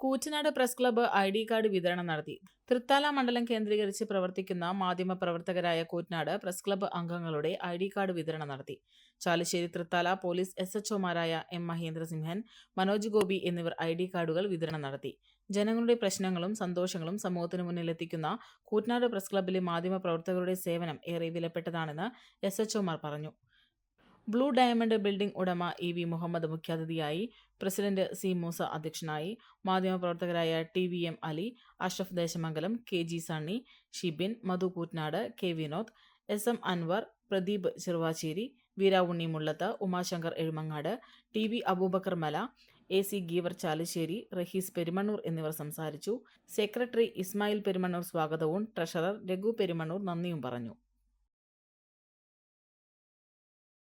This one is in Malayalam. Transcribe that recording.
Koottanad press club I D card വിതരണം നടത്തി. തൃത്താല മണ്ഡലം കേന്ദ്രീകരിച്ച് പ്രവർത്തിക്കുന്ന മാധ്യമ പ്രവർത്തകരായ കൂറ്റനാട് പ്രസ് ക്ലബ്ബ് അംഗങ്ങളുടെ ഐ ഡി കാർഡ് വിതരണം നടത്തി. ചാലിശ്ശേരി തൃത്താല പോലീസ് എസ് എച്ച്ഒമാരായ എം മഹേന്ദ്രസിംഹൻ മനോജ് ഗോപി എന്നിവർ ഐ ഡി കാർഡുകൾ വിതരണം നടത്തി. ജനങ്ങളുടെ പ്രശ്നങ്ങളും സന്തോഷങ്ങളും സമൂഹത്തിന് മുന്നിലെത്തിക്കുന്ന കൂറ്റനാട് പ്രസ് ക്ലബ്ബിലെ മാധ്യമ പ്രവർത്തകരുടെ സേവനം ഏറെ വിലപ്പെട്ടതാണെന്ന് എസ് എച്ച്ഒമാർ പറഞ്ഞു. ബ്ലൂ ഡയമണ്ട് ബിൽഡിംഗ് ഉടമ ഇ വി മുഹമ്മദ് മുഖ്യാതിഥിയായി പ്രസിഡന്റ് സി മൂസ അധ്യക്ഷനായി. മാധ്യമപ്രവർത്തകരായ T V M Ali Ashraf Desamangalam K G Sunny Shibin Madhu Koottanad K Vinod S M Anwar Pradeep Cheruvachery Veeravunni Mullath Umashankar Ezhumangad T V Aboobacker Mala A C Geevar Chalissery Rahees Perumannur എന്നിവർ സംസാരിച്ചു. സെക്രട്ടറി ഇസ്മായിൽ പെരുമണ്ണൂർ സ്വാഗതവും ട്രഷറർ രഘു പെരുമണ്ണൂർ നന്ദിയും പറഞ്ഞു.